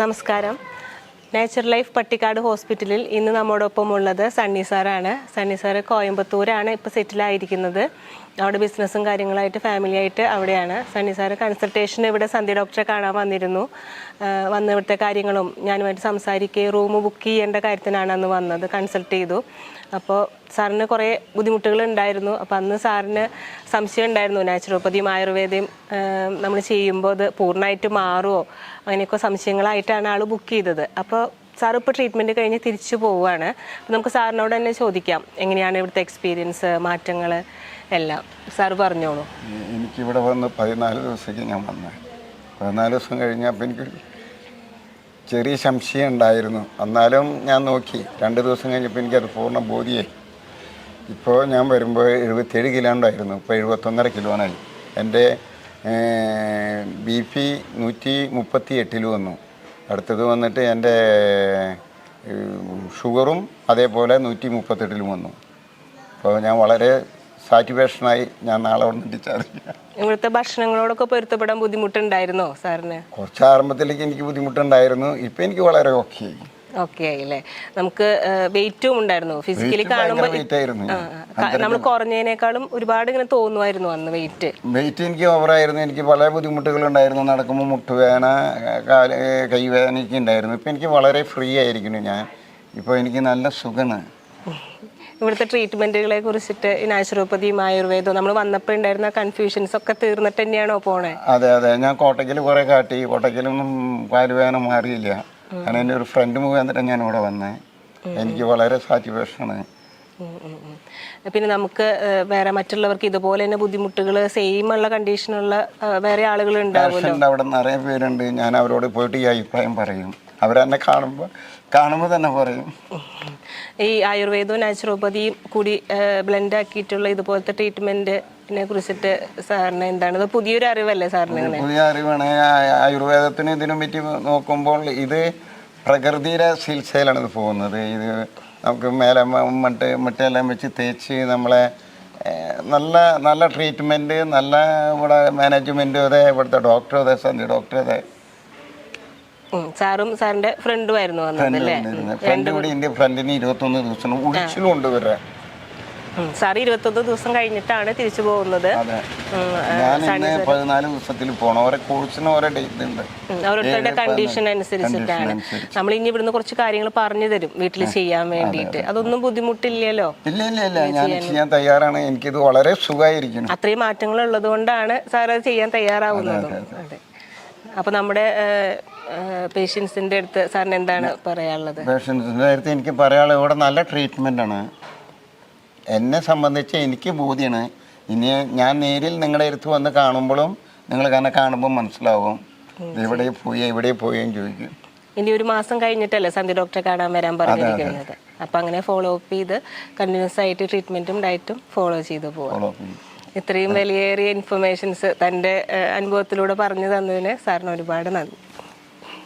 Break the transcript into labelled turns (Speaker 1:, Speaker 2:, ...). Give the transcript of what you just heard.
Speaker 1: നമസ്കാരം. Nature life Pattikkad ഹോസ്പിറ്റലിൽ ഇന്ന് നമ്മോടൊപ്പം ഉള്ളത് സണ്ണി സാറാണ് സണ്ണി സാറ് കോയമ്പത്തൂരാണ് ഇപ്പോൾ സെറ്റിലായിരിക്കുന്നത് അവിടെ ബിസിനസ്സും കാര്യങ്ങളായിട്ട് ഫാമിലി ആയിട്ട് അവിടെയാണ്. സണ്ണി സാറ് കൺസൾട്ടേഷൻ ഇവിടെ സന്ധ്യ ഡോക്ടറെ കാണാൻ വന്നിരുന്നു. വന്ന വന്ന് ഇവിടുത്തെ കാര്യങ്ങളും ഞാനുമായിട്ട് സംസാരിക്കുകയും റൂം ബുക്ക് ചെയ്യേണ്ട കാര്യത്തിനാണ് അന്ന് വന്നത്. കൺസൾട്ട് ചെയ്തു. അപ്പോൾ സാറിന് കുറേ ബുദ്ധിമുട്ടുകൾ ഉണ്ടായിരുന്നു അപ്പോൾ അന്ന് സാറിന് സംശയം ഉണ്ടായിരുന്നു. നാച്ചുറോപ്പതിയും ആയുർവേദയും നമ്മൾ ചെയ്യുമ്പോൾ അത് പൂർണമായിട്ട് മാറുമോ അങ്ങനെയൊക്കെ സംശയങ്ങളായിട്ടാണ് ആൾ ബുക്ക് ചെയ്തത്. അപ്പോൾ സാർ ഇപ്പോൾ ട്രീറ്റ്മെന്റ് കഴിഞ്ഞ് തിരിച്ചു പോവുകയാണ്. അപ്പോൾ നമുക്ക് സാറിനോട് തന്നെ ചോദിക്കാം. എങ്ങനെയാണ് ഇവിടുത്തെ എക്സ്പീരിയൻസ് മാറ്റങ്ങൾ എല്ലാം? സാറ് പറഞ്ഞോളൂ.
Speaker 2: എനിക്ക് എനിക്കിവിടെ വന്ന് പതിനാല് ദിവസത്തേക്ക് ഞാൻ വന്നത് പതിനാല് ദിവസം കഴിഞ്ഞപ്പോൾ എനിക്കൊരു ചെറിയ സംശയം ഉണ്ടായിരുന്നു. എന്നാലും ഞാൻ നോക്കി. രണ്ട് ദിവസം കഴിഞ്ഞപ്പോൾ എനിക്കത് പൂർണ ബോധ്യമായി ഇപ്പോൾ ഞാൻ വരുമ്പോൾ എഴുപത്തേഴ് കിലോ ഉണ്ടായിരുന്നു. ഇപ്പോൾ എഴുപത്തൊന്നര ആണ് എന്റെ ബി പി നൂറ്റി മുപ്പത്തി എട്ടിൽ വന്നു. അടുത്തത് വന്നിട്ട് എന്റെ ഷുഗറും അതേപോലെ നൂറ്റി മുപ്പത്തെട്ടിലും വന്നു. അപ്പോൾ ഞാൻ വളരെ സാറ്റിസ്ഫാക്ഷനായി ഞാൻ നാളെ വന്നിട്ട് ചാർജ്
Speaker 1: ഇവിടുത്തെ ഭക്ഷണങ്ങളോടൊക്കെ പൊരുത്തപ്പെടാൻ ബുദ്ധിമുട്ടുണ്ടായിരുന്നോ സാറിന്?
Speaker 2: കുറച്ച് ആരംഭത്തിലേക്ക് എനിക്ക് ബുദ്ധിമുട്ടുണ്ടായിരുന്നു. ഇപ്പം എനിക്ക് വളരെ ഓക്കെ ആയി
Speaker 1: ഓക്കെ ആയില്ലേ? നമുക്ക് വെയിറ്റും ഉണ്ടായിരുന്നു. ഫിസിക്കലി കാണുമ്പോൾ. നമ്മൾ കുറഞ്ഞതിനേക്കാളും ഒരുപാട് ഇങ്ങനെ തോന്നുമായിരുന്നു അന്ന് വെയിറ്റ്
Speaker 2: വെയിറ്റ് എനിക്ക് ഓവറായിരുന്നു എനിക്ക് പല ബുദ്ധിമുട്ടുകളുണ്ടായിരുന്നു നടക്കുമ്പോൾ മുട്ടുവേന കാൽ കൈവേദനയൊക്കെ ഉണ്ടായിരുന്നു. ഇപ്പം എനിക്ക് വളരെ ഫ്രീ ആയിരിക്കുന്നു ഞാൻ. ഇപ്പോൾ എനിക്ക് നല്ല സുഖമാണ്.
Speaker 1: ഇവിടുത്തെ ട്രീറ്റ്മെന്റുകളെ കുറിച്ചിട്ട് നാച്ചുറോപ്പതിയും ആയുർവേദവും നമ്മൾ വന്നപ്പോൾ ഉണ്ടായിരുന്ന കൺഫ്യൂഷൻസ് ഒക്കെ തീർന്നിട്ട് തന്നെയാണോ പോണേ?
Speaker 2: അതെ അതെ. ഞാൻ കോട്ടയ്ക്കൽ കുറെ കാട്ടി. കോട്ടയ്ക്കലൊന്നും കാലുവേദന മാറിയില്ല. കാരണം എന്റെ ഒരു ഫ്രണ്ട് മുഖാന്തരം ഞാൻ ഇവിടെ വന്നേ എനിക്ക് വളരെ സാറ്റിസ്ഫാക്ഷനാണ്.
Speaker 1: പിന്നെ നമുക്ക് വേറെ മറ്റുള്ളവർക്ക് ഇതുപോലെ തന്നെ ബുദ്ധിമുട്ടുകൾ സെയിം ഉള്ള കണ്ടീഷനുള്ള വേറെ ആളുകൾ
Speaker 2: അവിടെ നിറയെ പേരുണ്ട്. ഞാൻ അവരോട് പോയിട്ട് ഈ അഭിപ്രായം പറയും. അവരെന്നെ കാണുമ്പോൾ കാണുമ്പോൾ തന്നെ പറയും.
Speaker 1: ഈ ആയുർവേദവും നാച്ചുറോപ്പതിയും കൂടി ബ്ലെൻഡ് ആക്കിയിട്ടുള്ള ഇതുപോലത്തെ ട്രീറ്റ്മെന്റ് കുറിച്ചിട്ട് സാറിന് എന്താണ്? ഇത് പുതിയൊരു അറിവല്ലേ സാറിന്
Speaker 2: പുതിയ അറിവാണ്. ആയുർവേദത്തിന് ഇതിനും പറ്റി നോക്കുമ്പോൾ ഇത് പ്രകൃതിയുടെ ചികിത്സയിലാണ് ഇത് പോകുന്നത്. ഇത് നമുക്ക് മേലെ മട്ട് മട്ടെല്ലാം വെച്ച് തേച്ച് നമ്മളെ നല്ല നല്ല ട്രീറ്റ്മെന്റ് നല്ല ഇവിടെ മാനേജ്മെന്റും അതെ ഇവിടുത്തെ ഡോക്ടറും അതെ സന്ധി ഡോക്ടർ അതെ
Speaker 1: സാറും സാറിന്റെ ഫ്രണ്ടും ആയിരുന്നു
Speaker 2: ഫ്രണ്ട് കൂടി എന്റെ ഫ്രണ്ടിന് ഇരുപത്തൊന്ന് ദിവസം ഉടിച്ചിലും ഉണ്ട് ഇവരെ
Speaker 1: ഉം. സാർ ഇരുപത്തൊന്ന് ദിവസം കഴിഞ്ഞിട്ടാണ് തിരിച്ചു പോകുന്നത്.
Speaker 2: പതിനാല് ദിവസത്തിൽ പോകണം ഓരോ കോഴ്സിന് ഓരോ ഡേറ്റ് ഉണ്ട്.
Speaker 1: ഓരോരുത്തരുടെ കണ്ടീഷൻ അനുസരിച്ചിട്ടാണ്. നമ്മൾ ഇനി ഇവിടുന്ന് കുറച്ച് കാര്യങ്ങൾ പറഞ്ഞു തരും. വീട്ടിൽ ചെയ്യാൻ വേണ്ടിയിട്ട്. അതൊന്നും ബുദ്ധിമുട്ടില്ലല്ലോ?
Speaker 2: ഇല്ല ഇല്ല ഇല്ല. ഞാൻ ചെയ്യാൻ തയ്യാറാണ്. എനിക്കിത് വളരെ സുഖമായിരിക്കും
Speaker 1: അത്രയും മാറ്റങ്ങൾ ഉള്ളത് കൊണ്ടാണ് സാർ അത് ചെയ്യാൻ തയ്യാറാവുന്നതും. അതെ അപ്പൊ നമ്മുടെ പേഷ്യൻസിന്റെ അടുത്ത് സാറിന് എന്താണ് പറയാനുള്ളത്?
Speaker 2: പേഷ്യൻസിന്റെ അടുത്ത് എനിക്ക് പറയാനുള്ളത് ഇവിടെ നല്ല ട്രീറ്റ്മെന്റ് ആണ്. എന്നെ സംബന്ധിച്ച് എനിക്ക് ബോധ്യമാണ് ഇനി ഞാൻ നേരിൽ നിങ്ങളുടെ അടുത്ത് വന്ന് കാണുമ്പോഴും നിങ്ങൾ കാരണം കാണുമ്പോൾ മനസ്സിലാവും. ഇത് എവിടെ പോയി എവിടെ പോയി എന്ന് ചോദിക്കും.
Speaker 1: ഇനി ഒരു മാസം കഴിഞ്ഞിട്ടല്ലേ സന്ധി ഡോക്ടറെ കാണാൻ വരാൻ പറഞ്ഞിരിക്കുന്നത് അപ്പൊ അങ്ങനെ ഫോളോ അപ്പ് ചെയ്ത് കണ്ടിന്യൂസ് ആയിട്ട് ട്രീറ്റ്മെന്റും ഡയറ്റും ഫോളോ ചെയ്ത് പോവാം. ഇത്രയും വലിയേറിയ ഇൻഫർമേഷൻസ് തന്റെ അനുഭവത്തിലൂടെ പറഞ്ഞു തന്നതിന് സാറിന് ഒരുപാട് നന്ദി.